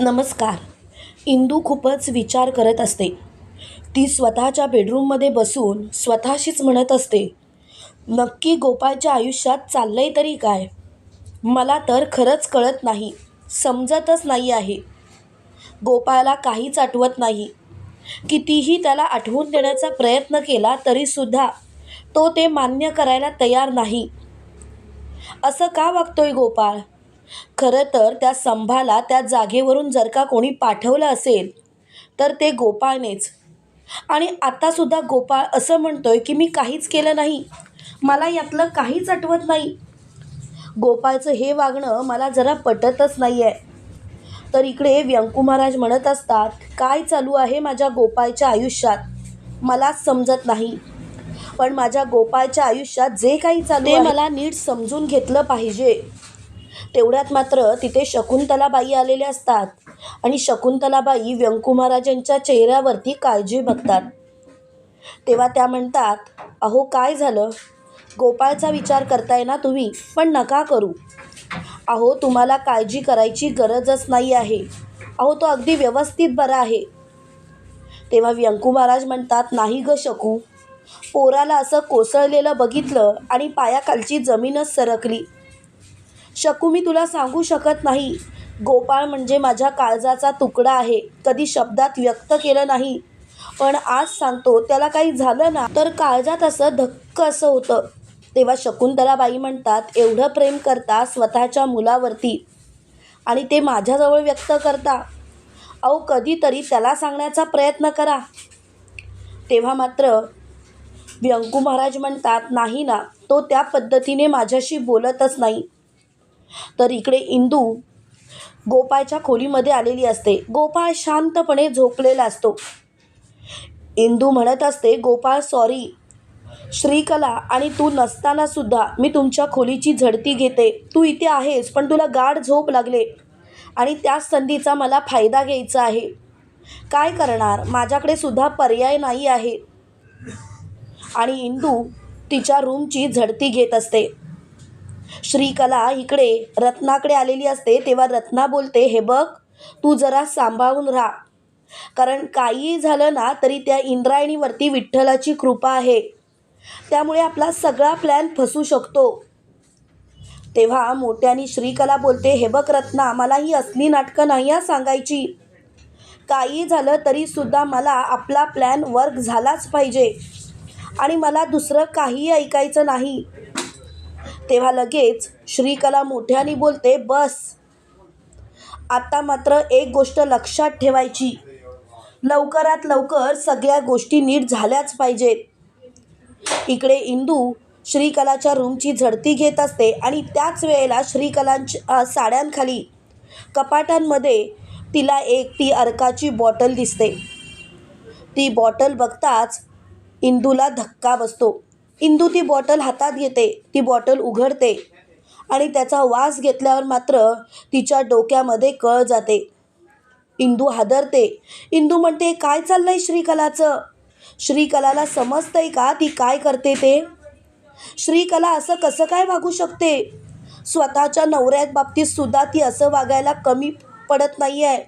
नमस्कार. इंदू खूपच विचार करत असते. ती स्वतःच्या बेडरूममध्ये बसून स्वतःशीच म्हणत असते नक्की गोपाळच्या आयुष्यात चाललंय तरी काय? मला तर खरंच कळत नाही समजतच नाही आहे. गोपाळला काहीच आठवत नाही. कितीही त्याला आठवून देण्याचा प्रयत्न केला तरीसुद्धा तो ते मान्य करायला तयार नाही. असं का वागतोय गोपाळ? खरं तर त्या संभाला त्या जागेवरून जर का कोणी पाठवलं असेल तर ते गोपाळनेच. आणि आत्तासुद्धा गोपाळ असं म्हणतोय की मी काहीच केलं नाही. मला यातलं काहीच आठवत नाही. गोपाळचं हे वागणं मला जरा पटतच नाही आहे तर इकडे व्यंकू महाराज म्हणत असतात काय चालू आहे माझ्या गोपाळच्या आयुष्यात? मला समजत नाही. पण माझ्या गोपाळच्या आयुष्यात जे काही चालू आहे मला नीट समजून घेतलं पाहिजे. तेवढ्यात मात्र तिथे शकुंतलाबाई आलेल्या असतात. आणि शकुंतलाबाई व्यंकू महाराजांच्या चेहऱ्यावरती काळजी बघतात. तेव्हा त्या म्हणतात अहो काय झालं? गोपाळचा विचार करताय ना तुम्ही पण नका करू. अहो तुम्हाला काळजी करायची गरजच नाही आहे. अहो तो अगदी व्यवस्थित बरा आहे. तेव्हा व्यंकू महाराज म्हणतात नाही ग शकू. पोराला असं कोसळलेलं बघितलं आणि पायाखालची जमीनच सरकली. शकू मी तुला सांगू शकत नाही. गोपाळ म्हणजे माझ्या काळजाचा तुकडा आहे. कधी शब्दात व्यक्त केलं नाही. पण आज सांगतो त्याला काही झालं ना तर काळजात असं धक्क असं होतं. तेव्हा शकुंतलाबाई म्हणतात एवढं प्रेम करता स्वतःच्या मुलावरती. आणि ते माझ्याजवळ व्यक्त करता. अहो कधीतरी त्याला सांगण्याचा प्रयत्न करा. तेव्हा मात्र व्यंकू महाराज म्हणतात नाही ना तो त्या पद्धतीने माझ्याशी बोलतच नाही. तर इकडे इंदू गोपाळच्या खोलीमध्ये आलेली असते. गोपाळ शांतपणे झोपलेला असतो. इंदू म्हणत असते गोपाळ सॉरी श्रीकला आणि तू नसताना सुद्धा मी तुमच्या खोलीची झडती घेते. तू इथे आहेस पण तुला गाढ झोप लागले आणि त्याच संधीचा मला फायदा घ्यायचा आहे. काय करणार? माझ्याकडे सुद्धा पर्याय नाही आहे. आणि इंदू तिच्या रूमची झडती घेत असते. श्रीकला इकडे रत्नाकडे आलेली असते तेव्हा रत्ना बोलते हे बघ तू जरा सांभाळून राहा. कारण काहीही झालं ना तरी त्या इंद्रायणीवरती विठ्ठलाची कृपा आहे. त्यामुळे आपला सगळा प्लॅन फसू शकतो. तेव्हा मोठ्याने श्रीकला बोलते हे बघ रत्ना मला ही असली नाटकं नाही आहे सांगायची. काही झालं तरीसुद्धा मला आपला प्लॅन वर्क झालाच पाहिजे. आणि मला दुसरं काहीही ऐकायचं नाही. तेव्हा लगेच श्रीकला मोठ्याने बोलते बस. आता मात्र एक गोष्ट लक्षात ठेवायची. लवकरात लवकर सगळ्या गोष्टी नीट झाल्याच पाहिजेत. इकडे इंदू श्रीकलाच्या रूमची झडती घेत असते आणि त्याच वेळेला श्रीकलांच्या साड्यांखाली कपाटांमध्ये तिला एक ती अर्काची बॉटल दिसते. ती बॉटल बघताच इंदूला धक्का बसतो. इंदू ती बॉटल हातात घेते ती बॉटल उघडते आणि त्याचा वास घेतल्यावर मात्र तिच्या डोक्यामध्ये कळ जाते. इंदू हादरते. इंदू म्हणते काय चाललंय श्रीकलाचं? श्रीकलाला समजतंय का ती काय करते ते? श्रीकला असं कसं काय वागू शकते? स्वतःच्या नवऱ्यात बाबतीत सुद्धा ती असं वागायला कमी पडत नाही आहे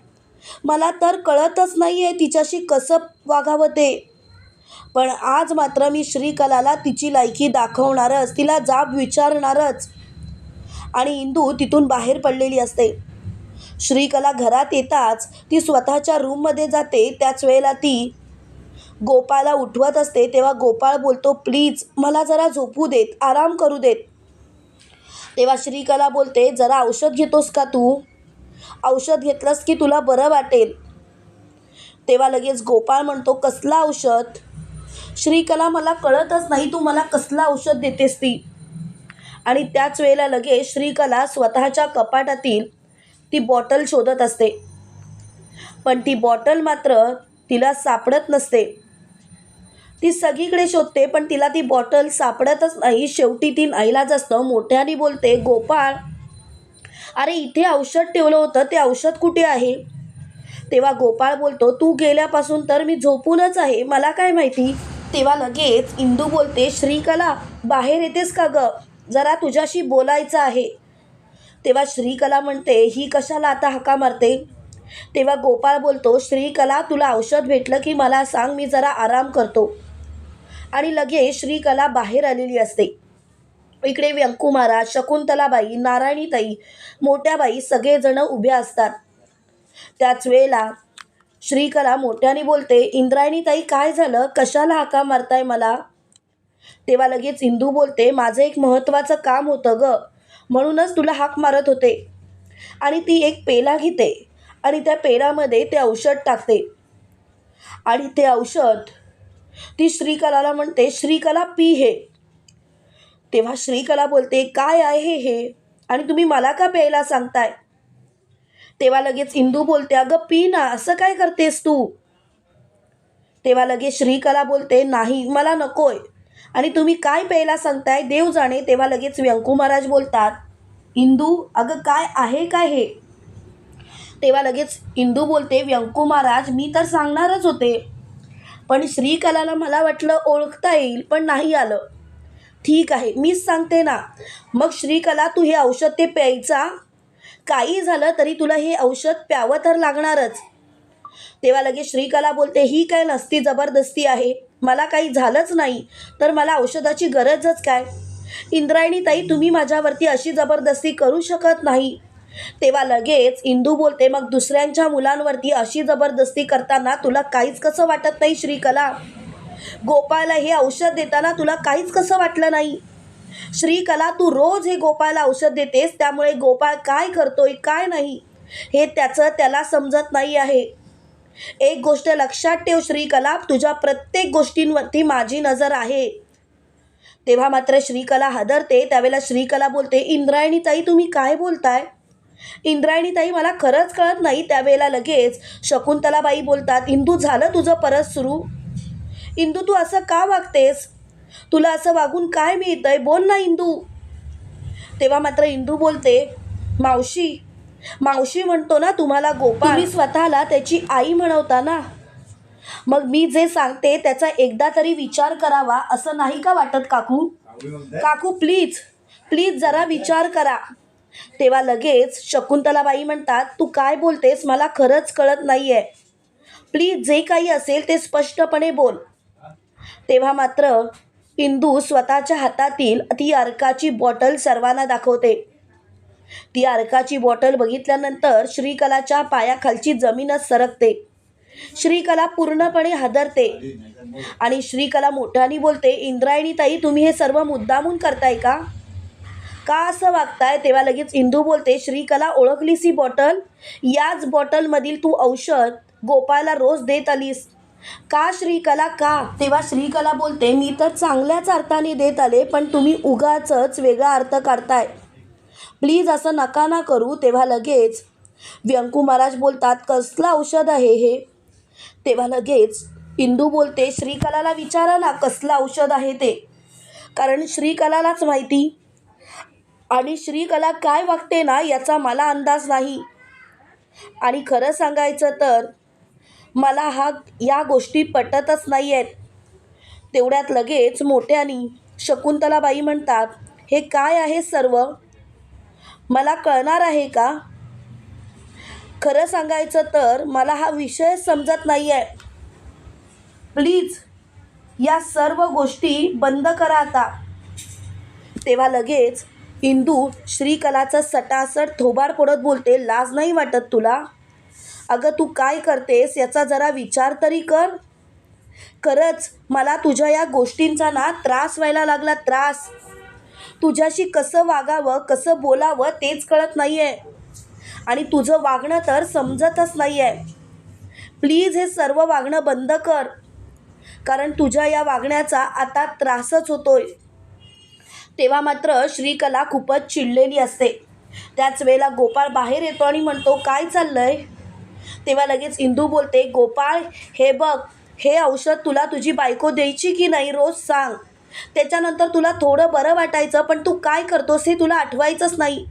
मला तर कळतच नाही आहे तिच्याशी कसं वागावं ते. पण आज मात्र मी श्रीकलाला तिची लायकी दाखवणारच तिला जाब विचारणारच. आणि इंदू तिथून बाहेर पडलेली असते. श्रीकला घरात येताच ती स्वतःच्या रूममध्ये जाते. त्याच वेळेला ती गोपाळला उठवत असते. तेव्हा गोपाळ बोलतो प्लीज मला जरा झोपू देत आराम करू देत. तेव्हा श्रीकला बोलते जरा औषध घेतोस का तू? औषध घेतलंस की तुला बरं वाटेल? तेव्हा लगेच गोपाळ म्हणतो कसलं औषध? श्रीकला मला कळतच नाही तू मला कसलं औषध देतेस ती. आणि त्याच वेळेला लगेच श्रीकला स्वतःच्या कपाटातील ती बॉटल शोधत असते. पण ती बॉटल मात्र तिला सापडत नसते. ती सगळीकडे शोधते पण तिला ती बॉटल सापडतच नाही. शेवटी ती नाईलाज असतं. मोठ्याने बोलते गोपाळ अरे इथे औषध ठेवलं होतं ते औषध कुठे आहे? तेव्हा गोपाळ बोलतो तू गेल्यापासून तर मी झोपूनच आहे. मला काय माहिती? तेव्हा लगेच इंदू बोलते श्रीकला बाहेर येतेस का ग? जरा तुझ्याशी बोलायचं आहे. तेव्हा श्रीकला म्हणते ही कशाला आता हाका मारते? तेव्हा गोपाळ बोलतो श्रीकला तुला औषध भेटलं की मला सांग मी जरा आराम करतो. आणि लगेच श्रीकला बाहेर आलेली असते. इकडे व्यंकुमारा शकुंतलाबाई नारायणीताई मोठ्याबाई सगळेजण उभे असतात. त्याच वेळेला श्रीकला मोठ्याने बोलते इंद्रायणी ताई काय झालं? कशाला हाका मारताय मला? तेव्हा लगेच इंदू बोलते माझं एक महत्त्वाचं काम होतं ग. म्हणूनच तुला हाक मारत होते. आणि ती एक पेला घेते आणि त्या पेलामध्ये ते औषध टाकते. आणि ते औषध ती श्रीकलाला म्हणते श्रीकला पी हे. तेव्हा श्रीकला बोलते काय आहे हे? आणि तुम्ही मला का प्यायला सांगताय? तेव्हा लगेच इंदू बोलते अगं पी ना असं काय करतेस तू? तेव्हा लगेच श्रीकला बोलते नाही मला नकोय. आणि तुम्ही काय प्यायला सांगताय? देव जाणे. तेव्हा लगेच व्यंकू महाराज बोलतात इंदू अगं काय आहे काय हे? तेव्हा लगेच इंदू बोलते व्यंकू महाराज मी तर सांगणारच होते. पण श्रीकलाला मला वाटलं ओळखता येईल पण नाही आलं. ठीक आहे मीच सांगते ना. मग श्रीकला तू हे औषध ते प्यायचा? काही झालं तरी तुला हे औषध प्यावं तर लागणारच. तेव्हा लगेच श्रीकला बोलते ही काय नसती जबरदस्ती आहे. मला काही झालंच नाही. तर मला औषधाची गरजच काय? इंद्रायणी ताई तुम्ही माझ्यावरती अशी जबरदस्ती करू शकत नाही. तेव्हा लगेच इंदू बोलते मग दुसऱ्यांच्या मुलांवरती अशी जबरदस्ती करताना तुला काहीच कसं वाटत नाही श्रीकला? गोपाळला हे औषध देताना तुला काहीच कसं वाटलं नाही? श्रीकला तू रोज हे गोपाळला औषध देतेस त्यामुळे गोपाळ काय करतोय काय नाही? हे त्याचं त्याला समजत नाही आहे. एक गोष्ट लक्षात ठेव श्रीकला तुझ्या प्रत्येक गोष्टींवरती माझी नजर आहे. तेव्हा मात्र श्रीकला हादरते. त्यावेळेला श्रीकला बोलते इंद्रायणी ताई तुम्ही काय बोलताय? इंद्रायणी ताई मला खरंच कळत नाही. त्यावेळेला लगेच शकुंतलाबाई बोलतात इंदू झालं तुझं परत सुरू? इंदू तू असं का वागतेस? तुला असं वागून काय मिळतंय? बोल ना इंदू. तेव्हा मात्र इंदू बोलते मावशी मावशी म्हणतो ना तुम्हाला गोपाळ. मी स्वतःला त्याची आई म्हणवता ना. मग मी जे सांगते त्याचा एकदा तरी विचार करावा असं नाही का वाटत काकू? काकू प्लीज प्लीज जरा विचार करा. तेव्हा लगेच शकुंतलाबाई म्हणतात तू काय बोलतेस? मला खरंच कळत नाही आहे प्लीज जे काही असेल ते स्पष्टपणे बोल. तेव्हा मात्र इंदू स्वतःच्या हातातील ती अर्काची बॉटल सर्वांना दाखवते. ती अर्काची बॉटल बघितल्यानंतर श्रीकलाच्या पायाखालची जमीनच सरकते. श्रीकला पूर्णपणे हादरते आणि श्रीकला मोठ्याने बोलते इंद्रायणी ताई तुम्ही हे सर्व मुद्दामून करताय का? का असं वागताय? तेव्हा लगेच इंदू बोलते श्रीकला ओळखलीस ही बॉटल? याच बॉटलमधील तू औषध गोपाळला रोज देत आलीस. का श्रीकला? का? तेव्हा श्रीकला बोलते मी तर चांगल्याच अर्थाने देत आले पण तुम्ही उगाचच वेगळा अर्थ काढताय. प्लीज असं नका ना करू. तेव्हा लगेच व्यंकू महाराज बोलतात कसलं औषध आहे हे? तेव्हा लगेच इंदू बोलते श्रीकलाला विचारा ना कसलं औषध आहे ते? कारण श्रीकलालाच माहिती. आणि श्रीकला काय वागते ना याचा मला अंदाज नाही. आणि खरं सांगायचं तर मला हा या गोष्टी पटतच नाही आहेत तेवढ्यात लगेच मोठ्यानी शकुंतलाबाई म्हणतात हे काय आहे सर्व? मला कळणार आहे का? खरं सांगायचं तर मला हा विषय समजत नाही आहे प्लीज या सर्व गोष्टी बंद करा आता. तेव्हा लगेच इंदू श्रीकलाचं सटासट थोबाड पडत बोलते लाज नाही वाटत तुला? अगं तू काय करतेस याचा जरा विचार तरी कर. खरंच मला तुझ्या या गोष्टींचा ना त्रास व्हायला लागला त्रास. तुझ्याशी कसं वागावं कसं बोलावं तेच कळत नाही आहे आणि तुझं वागणं तर समजतच नाही आहे प्लीज हे सर्व वागणं बंद कर. कारण तुझ्या या वागण्याचा आता त्रासच होतोय. तेव्हा मात्र श्रीकला खूपच चिडलेली असते. त्याच वेळेला गोपाळ बाहेर येतो आणि म्हणतो काय चाललंय? तेव्हा लगेच इंदू बोलते गोपाळ हे बघ हे औषध तुला तुझी बायको द्यायची की नाही रोज सांग. त्याच्यानंतर तुला थोडं बरं वाटायचं पण तू काय करतोस हे तुला आठवायचंच नाही.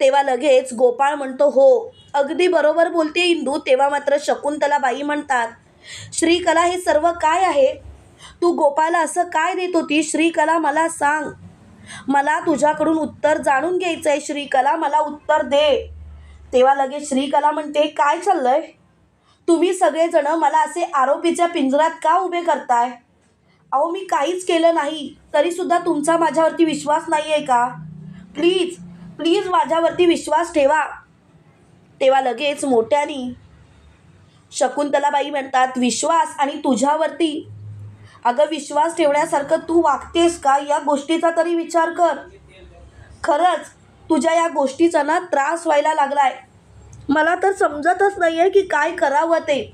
तेव्हा लगेच गोपाळ म्हणतो हो. अगदी बरोबर बोलते इंदू तेव्हा मात्र शकुंतलाबाई म्हणतात श्रीकला हे सर्व काय आहे? तू गोपाळला असं काय देत होती? श्रीकला मला सांग. मला तुझ्याकडून उत्तर जाणून घ्यायचं आहे श्रीकला मला उत्तर दे. तेव्हा लगेच श्रीकला म्हणते काय चाललंय? तुम्ही सगळेजण मला असे आरोपीच्या पिंजरात का उभे करताय? अहो मी काहीच केलं नाही तरीसुद्धा तुमचा माझ्यावरती विश्वास नाही आहे का? प्लीज प्लीज माझ्यावरती विश्वास ठेवा. तेव्हा लगेच मोठ्यानी शकुंतलाबाई म्हणतात विश्वास आणि तुझ्यावरती. अगं विश्वास ठेवण्यासारखं तू वागतेस का? या गोष्टीचा तरी विचार कर. खरंच तुझ्या या गोष्टीचा ना त्रास व्हायला लागलाय. मला तर समजतच नाही आहे की काय करावं ते.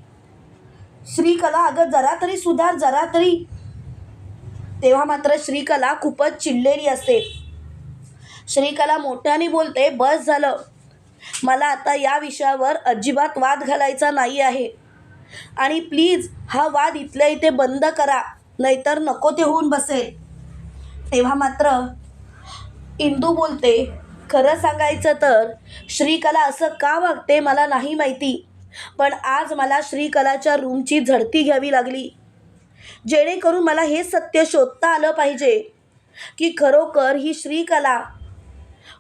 श्रीकला अगं जरा तरी सुधार जरा तरी. तेव्हा मात्र श्रीकला खूपच चिडलेली असते. श्रीकला मोठ्याने बोलते बस झालं. मला आता या विषयावर अजिबात वाद घालायचा नाही आहे. आणि प्लीज हा वाद इथल्या इथे बंद करा नाहीतर नको ते होऊन बसेल. तेव्हा मात्र इंदू बोलते खरं सांगायचं तर श्रीकला असं का वागते मला नाही माहिती. पण आज मला श्रीकलाच्या रूमची झडती घ्यावी लागली. जेणेकरून मला हे सत्य शोधता आलं पाहिजे की खरोखर ही श्रीकला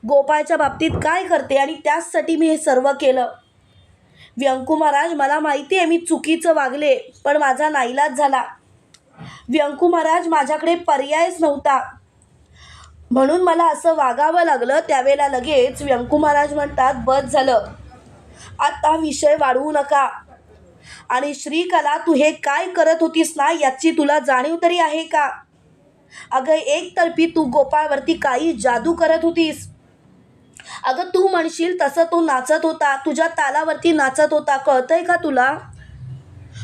गोपाळच्या बाबतीत काय करते आणि त्याचसाठी मी हे सर्व केलं. व्यंकू महाराज मला माहिती आहे मी चुकीचं वागले पण माझा नाईलाज झाला. व्यंकू महाराज माझ्याकडे पर्यायच नव्हता. म्हणून मला असं वागावं लागलं त्यावेळेला लगेच व्यंकू महाराज म्हणतात बस झालं. आता विषय वाढवू नका. आणि श्रीकला तू हे काय करत होतीस ना याची तुला जाणीव तरी आहे का? अगं एकतर्फी तू गोपाळवरती काही जादू करत होतीस. अगं तू म्हणशील तसं तो नाचत होता तुझ्या तालावरती नाचत होता कळतंय का तुला?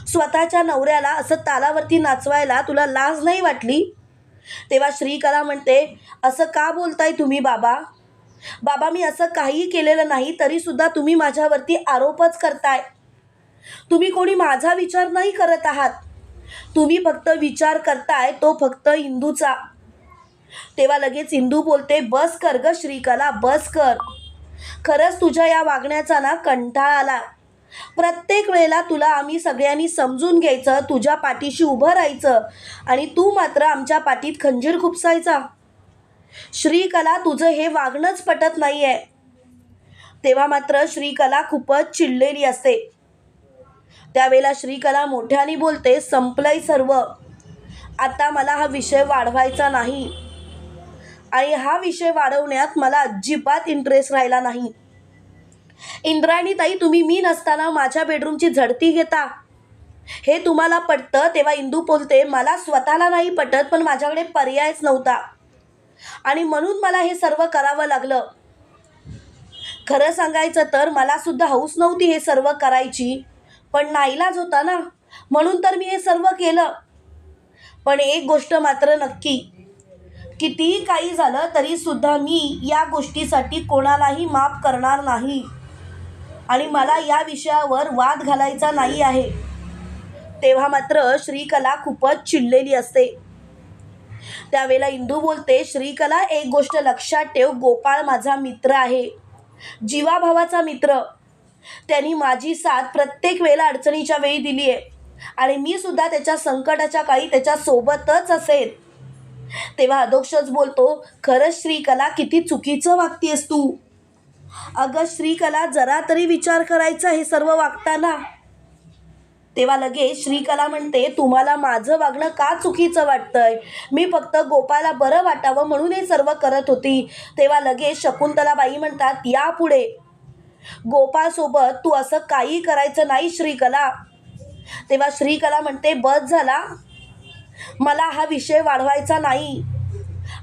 स्वतःच्या नवऱ्याला असं तालावरती नाचवायला तुला लाज नाही वाटली? तेव्हा श्रीकला म्हणते असं का बोलताय तुम्ही बाबा? बाबा मी असं काहीही केलेलं नाही तरीसुद्धा तुम्ही माझ्यावरती आरोपच करताय. तुम्ही कोणी माझा विचार नाही करत आहात. तुम्ही फक्त विचार करताय तो फक्त इंदूचा. तेव्हा लगेच इंदू बोलते बस कर ग श्रीकला बस कर. खरंच तुझ्या या वागण्याचा ना कंटाळा आला. प्रत्येक वेळेला तुला आम्ही सगळ्यांनी समजून घ्यायचं तुझ्या पाठीशी उभं राहायचं आणि तू मात्र आमच्या पाठीत खंजीर खुपसायचा. श्रीकला तुझं हे वागणंच पटत नाही आहे तेव्हा मात्र श्रीकला खूपच चिडलेली असते. त्यावेळेला श्रीकला मोठ्याने बोलते संपलंय सर्व. आता मला हा विषय वाढवायचा नाही. आणि हा विषय वाढवण्यात मला अजिबात इंटरेस्ट राहिला नाही. इंद्रायणी ताई तुम्ही मी नसताना माझ्या बेडरूमची झडती घेता. हे तुम्हाला पटतं तेव्हा इंदू बोलते मला स्वतःला नाही पटत पण माझ्याकडे पर्यायच नव्हता. आणि म्हणून मला हे सर्व करावं लागलं. खरं सांगायचं तर मला सुद्धा हौस नव्हती हे सर्व करायची. पण नाईलाज होता ना म्हणून तर मी हे सर्व केलं. पण एक गोष्ट मात्र नक्की कितीही काही झालं तरीसुद्धा मी या गोष्टीसाठी कोणालाही माफ करणार नाही. आणि मला या विषयावर वाद घालायचा नाही आहे. तेव्हा मात्र श्रीकला खूपच चिडलेली असते. त्यावेळेला इंदू बोलते श्रीकला एक गोष्ट लक्षात ठेव गोपाळ माझा मित्र आहे. जीवाभावाचा मित्र. त्यांनी माझी साथ प्रत्येक वेळेला अडचणीच्या वेळी दिली आहे. आणि मी सुद्धा त्याच्या संकटाच्या काळी त्याच्यासोबतच असेल तेव्हा अधोक्षच बोलतो खरंच श्रीकला किती चुकीचं वागतेस तू. अगं श्रीकला जरा तरी विचार करायचा हे सर्व वागताना. तेव्हा लगेच श्रीकला म्हणते तुम्हाला माझं वागणं का चुकीचं वाटतंय? मी फक्त गोपाला बरं वाटावं म्हणून हे सर्व करत होती. तेव्हा लगेच शकुंतलाबाई म्हणतात यापुढे गोपाळसोबत तू असं काही करायचं नाही श्रीकला. तेव्हा श्रीकला म्हणते बस झाला. मला हा विषय वाढवायचा नाही.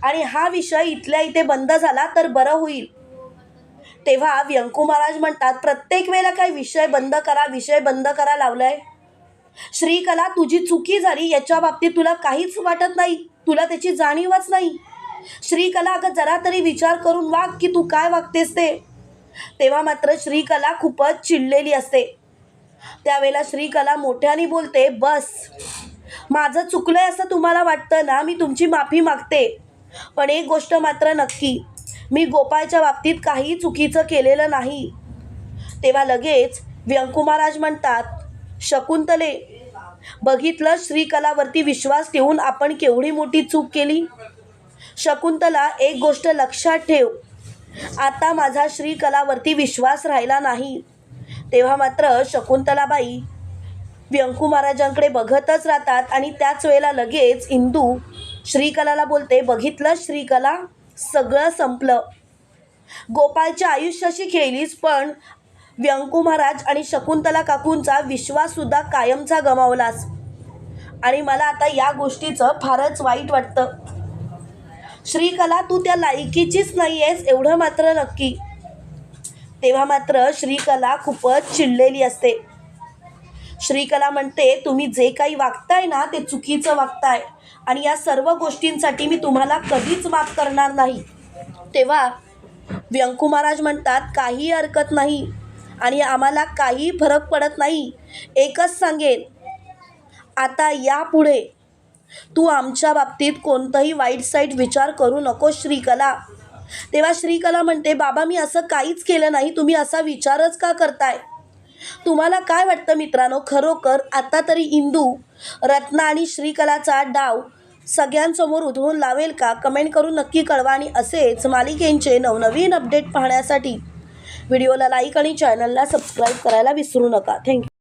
आणि हा विषय इथल्या इथे बंद झाला तर बरं होईल. तेव्हा व्यंकू महाराज म्हणतात प्रत्येक वेळेला काही विषय बंद करा विषय बंद करा लावलाय. श्रीकला तुझी चुकी झाली याच्या बाबतीत तुला काहीच वाटत नाही. तुला त्याची जाणीवच नाही. श्रीकला अगं जरा तरी विचार करून वाग की तू काय वागतेस ते. तेव्हा मात्र श्रीकला खूपच चिडलेली असते. त्यावेळेला श्रीकला मोठ्याने बोलते बस. माझं चुकलंय असं तुम्हाला वाटतं ना मी तुमची माफी मागते. पण एक गोष्ट मात्र नक्की. मी गोपाळच्या बाबतीत काही चुकीचं केलेलं नाही. तेव्हा लगेच व्यंकू महाराज म्हणतात शकुंतले बघितलं श्रीकलावरती विश्वास ठेवून आपण केवढी मोठी चूक केली? शकुंतला एक गोष्ट लक्षात ठेव. आता माझा श्रीकलावरती विश्वास राहिला नाही. तेव्हा मात्र शकुंतलाबाई व्यंकू महाराजांकडे बघतच राहतात आणि त्याच वेळेला लगेच इंदू श्रीकलाला बोलते बघितलं श्रीकला? सगळं संपलं. गोपाळच्या आयुष्याशी खेळलीस पण व्यंकू महाराज आणि शकुंतला काकूंचा विश्वाससुद्धा कायमचा गमावलास आणि मला आता या गोष्टीचं फारच वाईट वाटतं. श्रीकला तू त्या लायकीचीच नाही आहेस एवढं मात्र नक्की. तेव्हा मात्र श्रीकला खूपच चिडलेली असते. श्रीकला म्हणते तुम्ही जे काही वागताय ना ते चुकीचं वागताय. आणि या सर्व गोष्टींसाठी मी तुम्हाला कधीच माफ करणार नाही. तेव्हा व्यंकू महाराज म्हणतात काही हरकत नाही आणि आम्हाला काही फरक पडत नाही. एकच सांगेन आता यापुढे तू आमच्या बाबतीत कोणतंही वाईट साईट विचार करू नको श्रीकला. तेव्हा श्रीकला म्हणते बाबा मी असं काहीच केलं नाही. तुम्ही असा विचारच का करताय? तुम्हाला काय वाटतं मित्रांनो? खरोखर आता तरी इंदू रत्ना आणि श्रीकलाचा डाव सगळ्यांसमोर उधळून लावेल का? कमेंट करून नक्की कळवा आणि असेच मालिकेंचे नवनवीन अपडेट पाहण्यासाठी व्हिडिओला लाईक आणि चॅनलला सबस्क्राईब करायला विसरू नका. थँक्यू.